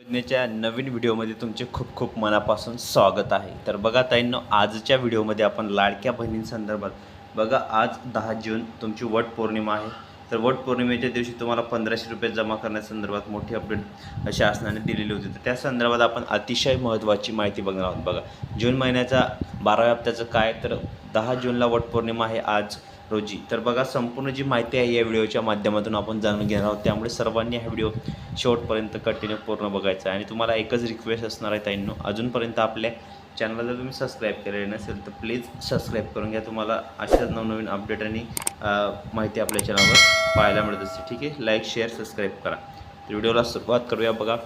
योजनेच्या नवीन व्हिडिओमध्ये तुमचे खूप खूप मनापासून स्वागत आहे. तर बघा ताईंनो आजच्या व्हिडिओमध्ये आपण लाडक्या बहिणींसंदर्भात बघा आज दहा जून तुमची वट पौर्णिमा आहे. तर वट पौर्णिमेच्या दिवशी तुम्हाला पंधराशे रुपये जमा करण्यासंदर्भात मोठी अपडेट शासनाने दिलेली होती. तर त्या संदर्भात आपण अतिशय महत्त्वाची माहिती बघणार आहोत. बघा जून महिन्याचा बाराव्या हप्त्याचं काय? तर दहा जूनला वट पौर्णिमा आहे आज. रोजी. तर बघा संपूर्ण जी माहिती आहे या व्हिडिओच्या माध्यमातून आपण जाणून घेणार आहोत. त्यामुळे सर्वांनी हा व्हिडिओ शेवटपर्यंत कंटिन्यू पूर्ण बघायचा आहे. आणि तुम्हाला एकच रिक्वेस्ट असणार आहे ताईंनो अजूनपर्यंत आपल्या चॅनलला जर तुम्ही सबस्क्राईब केलेले नसेल तर प्लीज सबस्क्राईब करून घ्या. तुम्हाला अशाच नवनवीन अपडेट आणि माहिती आपल्या चॅनलवर पाहायला मिळत असते. ठीक आहे? लाईक शेअर सबस्क्राईब करा. तर व्हिडिओला सुरुवात करूया. बघा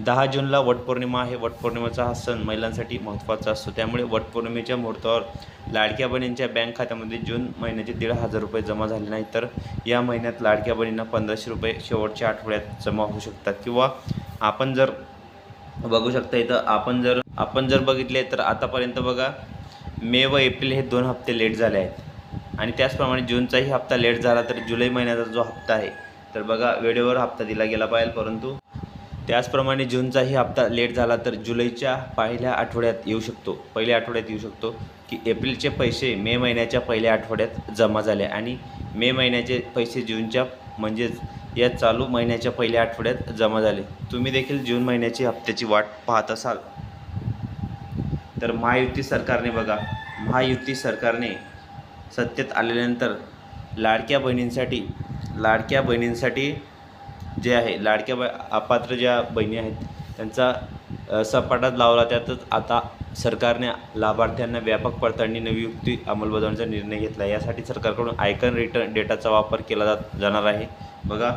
दहा जूनला वटपौर्णिमा आहे. वटपौर्णिमेचा हा सण महिलांसाठी महत्त्वाचा असतो. त्यामुळे वटपौर्णिमेच्या मुहूर्तावर लाडक्या बहिणींच्या बँक खात्यामध्ये जून महिन्याचे दीड हजार रुपये जमा झाले नाही तर या महिन्यात लाडक्या बहिणींना पंधराशे रुपये शेवटच्या आठवड्यात जमा होऊ शकतात. किंवा आपण जर बघू शकता इथं आपण जर आपण जर बघितले तर आतापर्यंत बघा मे व एप्रिल हे दोन हप्ते लेट झाले आहेत. आणि त्याचप्रमाणे जूनचाही हप्ता लेट झाला तर जुलै महिन्याचा जो हप्ता आहे तर बघा वेळेवर हप्ता दिला गेला पाहिजे. परंतु त्याचप्रमाणे जूनचाही हप्ता लेट झाला तर जुलैच्या पहिल्या आठवड्यात येऊ शकतो. पहिल्या आठवड्यात येऊ शकतो की एप्रिलचे पैसे मे महिन्याच्या पहिल्या आठवड्यात जमा झाले आणि मे महिन्याचे पैसे जूनच्या म्हणजेच या चालू महिन्याच्या पहिल्या आठवड्यात जमा झाले. तुम्ही देखील जून महिन्याची हप्त्याची वाट पाहत असाल. तर महायुती सरकारने बघा महायुती सरकारने सत्तेत आल्यानंतर लाडक्या बहिणींसाठी लाडक्या बहिणींसाठी जे आहे लाडक्या ब अपात्र ज्या बहिणी आहेत त्यांचा सपाटात लावला त्यातच आता सरकारने लाभार्थ्यांना व्यापक पडताळणी नवी युक्ती अंमलबजावणीचा निर्णय घेतला. यासाठी सरकारकडून आयकन रिटर्न डेटाचा वापर केला जात जाणार आहे. बघा.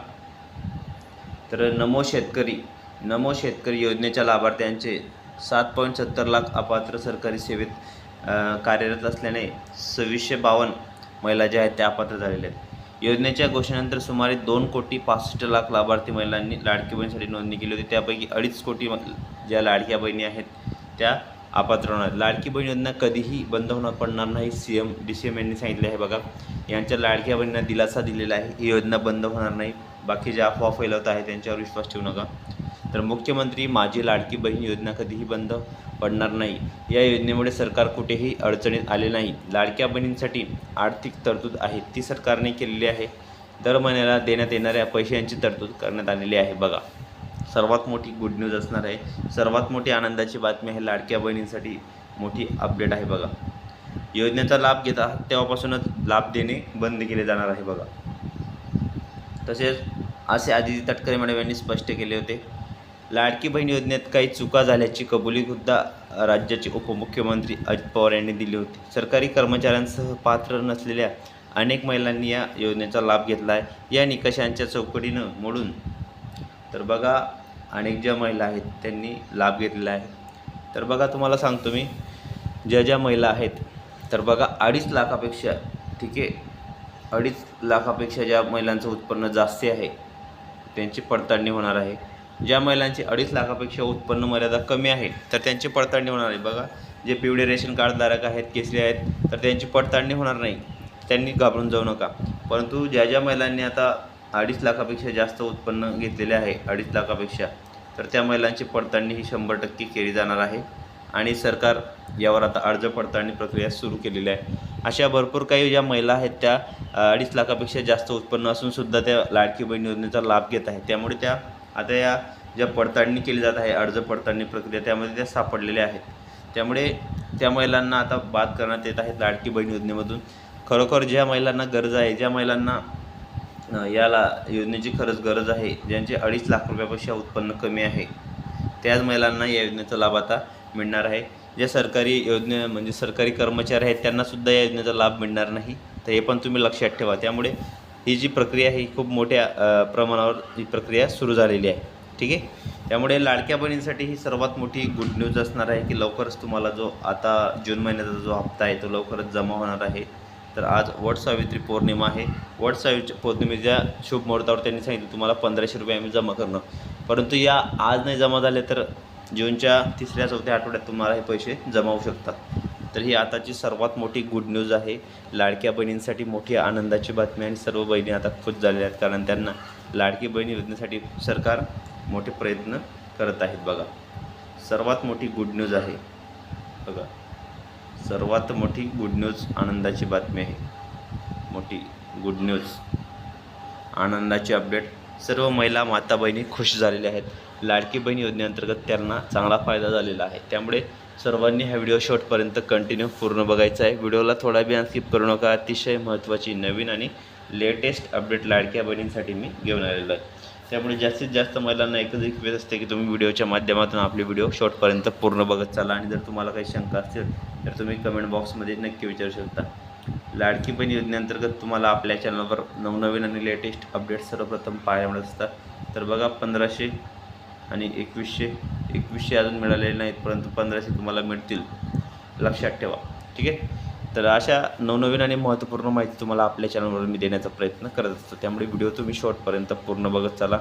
तर नमो शेतकरी नमो शेतकरी योजनेच्या लाभार्थ्यांचे सात पॉईंट सत्तर लाख अपात्र सरकारी सेवेत कार्यरत असल्याने सव्वीसशे बावन्न महिला ज्या आहेत त्या अपात्र झालेल्या आहेत. योजनेच्या घोषणेनंतर सुमारे दोन कोटी पासष्ट लाख लाभार्थी महिलांनी लाडकी बहिणीसाठी नोंदणी केली होती. त्यापैकी अडीच कोटी ज्या लाडक्या बहिणी आहेत त्या अपात्र होणार लाडकी बहीण योजना कधीही बंद होणार पडणार नाही C M D C M यांनी सांगितले आहे बघा. यांच्या लाडक्या बहिणींना दिलासा दिलेला आहे. ही योजना बंद होणार नाही. बाकी ज्या अफवा फैलवत आहे त्यांच्यावर विश्वास ठेवू नका. तर मुख्यमंत्री माझी लाडकी बहीण योजना कधीही बंद पडणार नाही. या योजनेमुळे सरकार कुठेही अडचणीत आले नाही. लाडक्या बहिणींसाठी आर्थिक तरतूद आहे ती सरकारने केलेली आहे. दर महिन्याला देण्यात येणाऱ्या पैशांची तरतूद करण्यात आलेली आहे. बघा सर्वात मोठी गुड न्यूज असणार आहे. सर्वात मोठी आनंदाची बातमी आहे लाडक्या बहिणींसाठी मोठी अपडेट आहे. बघा योजनेचा लाभ घेत आहात तेव्हापासूनच लाभ देणे बंद केले जाणार आहे. बघा तसेच असे आदिती तटकरे मॅडम यांनी स्पष्ट केले होते. लाडकी बहीण योजनेत काही चुका झाल्याची कबुली सुद्धा राज्याचे उपमुख्यमंत्री अजित पवार यांनी दिली होती. सरकारी कर्मचाऱ्यांसह पात्र नसलेल्या अनेक महिलांनी या योजनेचा लाभ घेतला आहे. या निकषांच्या चौकटीनं मोडून तर बघा अनेक ज्या महिला आहेत त्यांनी लाभ घेतलेला आहे. तर बघा तुम्हाला सांगतो मी ज्या ज्या महिला आहेत तर बघा अडीच लाखापेक्षा ठीक आहे अडीच लाखापेक्षा ज्या महिलांचं उत्पन्न जास्ती आहे त्यांची पडताळणी होणार आहे. ज्या महिलांची अडीच लाखापेक्षा उत्पन्न मर्यादा कमी आहे तर त्यांची पडताळणी होणार आहे बघा जे पिवळे रेशन कार्डधारक आहेत केसरी आहेत तर त्यांची पडताळणी होणार नाही. त्यांनी घाबरून जाऊ नका. परंतु ज्या ज्या महिलांनी आता अडीच लाखापेक्षा जास्त उत्पन्न घेतलेले आहे अडीच लाखापेक्षा तर त्या महिलांची पडताळणी ही शंभर टक्के केली जाणार आहे. आणि सरकार यावर आता अर्ज पडताळणी प्रक्रिया सुरू केलेली आहे. अशा भरपूर काही ज्या महिला आहेत त्या अडीच लाखापेक्षा जास्त उत्पन्न असूनसुद्धा त्या लाडकी बहीण योजनेचा लाभ घेत आहेत. त्यामुळे त्या आता या ज्या पडताळणी केली जात आहे अर्ज पडताळणी प्रक्रिया त्यामध्ये त्या सापडलेल्या आहेत. त्यामुळे त्या महिलांना आता बाद करण्यात येत आहेत लाडकी बहीण योजनेमधून. खरोखर ज्या महिलांना गरज आहे ज्या महिलांना याला योजनेची खरंच गरज आहे ज्यांचे अडीच लाख रुपयापेक्षा उत्पन्न कमी आहे त्याच महिलांना या योजनेचा लाभ आता मिळणार आहे. ज्या सरकारी योजने म्हणजे सरकारी कर्मचारी आहेत त्यांनासुद्धा या योजनेचा लाभ मिळणार नाही. तर हे पण तुम्ही लक्षात ठेवा. त्यामुळे ही जी प्रक्रिया आहे ही खूप मोठ्या प्रमाणावर ही प्रक्रिया सुरू झालेली आहे. ठीक आहे? त्यामुळे लाडक्या बहिणींसाठी ही सर्वात मोठी गुड न्यूज असणार आहे की लवकरच तुम्हाला जो आता जून महिन्याचा जो हप्ता आहे तो लवकरच जमा होणार आहे. तर आज वट सावित्री पौर्णिमा आहे. वट सावित्री पौर्णिमेच्या शुभ मुहूर्तावर त्यांनी सांगितलं तुम्हाला पंधराशे रुपये आम्ही जमा करणार. परंतु या आज नाही जमा झाले तर जूनच्या तिसऱ्या चौथ्या आठवड्यात तुम्हाला हे पैसे जमा होऊ शकतात. तर ही आताची सर्वात मोठी गुड न्यूज आहे. लाडक्या बहिणींसाठी मोठी आनंदाची बातमी आणि सर्व बहिणी आता खुश झालेल्या आहेत कारण त्यांना लाडकी बहिणी योजनेसाठी सरकार मोठे प्रयत्न करत आहेत. बघा सर्वात मोठी गुड न्यूज आहे. बघा सर्वात मोठी गुड न्यूज आनंदाची बातमी आहे. मोठी गुड न्यूज आनंदाची अपडेट सर्व महिला माता बहिणी खुश झालेल्या आहेत. लाडकी बहीण योजनेअंतर्गत त्यांना चांगला फायदा झालेला आहे. त्यामुळे सर्वांनी हा व्हिडिओ शॉर्टपर्यंत कंटिन्यू पूर्ण बघायचा आहे. व्हिडिओला थोडा बी स्किप करू नका. अतिशय महत्त्वाची नवीन आणि लेटेस्ट अपडेट लाडक्या बहिणींसाठी मी घेऊन आलेलो आहे. त्यामुळे जास्तीत जास्त महिलांना एकच रिक्वेस्ट असते की तुम्ही व्हिडिओच्या माध्यमातून आपले व्हिडिओ शॉर्टपर्यंत पूर्ण बघत चाला. आणि जर तुम्हाला काही शंका असतील तर तुम्ही कमेंट बॉक्समध्ये नक्की विचारू शकता. लाडकी बहीण योजनेअंतर्गत तुम्हाला आपल्या चॅनलवर नवनवीन आणि लेटेस्ट अपडेट सर्वप्रथम पाहायला मिळत असतात. तर बघा पंधराशे आणि एकवीसशे एकवीसशे अजून मिळालेले नाहीत परंतु पंधराशे तुम्हाला मिळतील. लक्षात ठेवा. ठीक आहे? तर अशा नवनवीन आणि महत्त्वपूर्ण माहिती तुम्हाला आपल्या चॅनलवर मी देण्याचा प्रयत्न करत असतो. त्यामुळे व्हिडिओ तुम्ही शॉर्टपर्यंत पूर्ण बघत चला.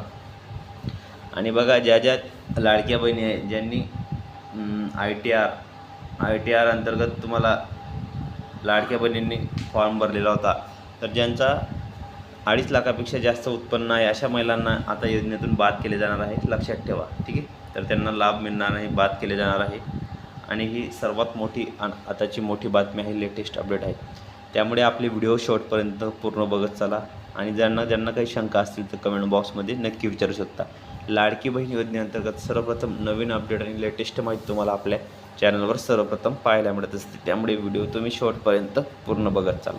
आणि बघा ज्या ज्या लाडक्या बहिणी आहेत ज्यांनी I T R I T R अंतर्गत तुम्हाला लाडक्या बहिणींनी फॉर्म भरलेला होता तर ज्यांचा अडीच लाखापेक्षा जास्त उत्पन्न आहे अशा महिलांना आता योजनेतून बाद केले जाणार आहे लक्षात ठेवा ठीक आहे? तर त्यांना लाभ मिळणार नाही बाद केले जाणार आहे. आणि ही सर्वात मोठी आताची मोठी बातमी आहे लेटेस्ट अपडेट आहे. त्यामुळे आपले व्हिडिओ शॉर्टपर्यंत पूर्ण बघत चला. आणि ज्यांना ज्यांना काही शंका असतील तर कमेंट बॉक्समध्ये नक्की विचारू शकता. लाडकी बहीण योजनेअंतर्गत सर्वप्रथम नवीन अपडेट आणि लेटेस्ट माहिती तुम्हाला आपल्या चॅनलवर सर्वप्रथम पाहायला मिळत असते. त्यामुळे व्हिडिओ तुम्ही शेवटपर्यंत पूर्ण बघत चाला.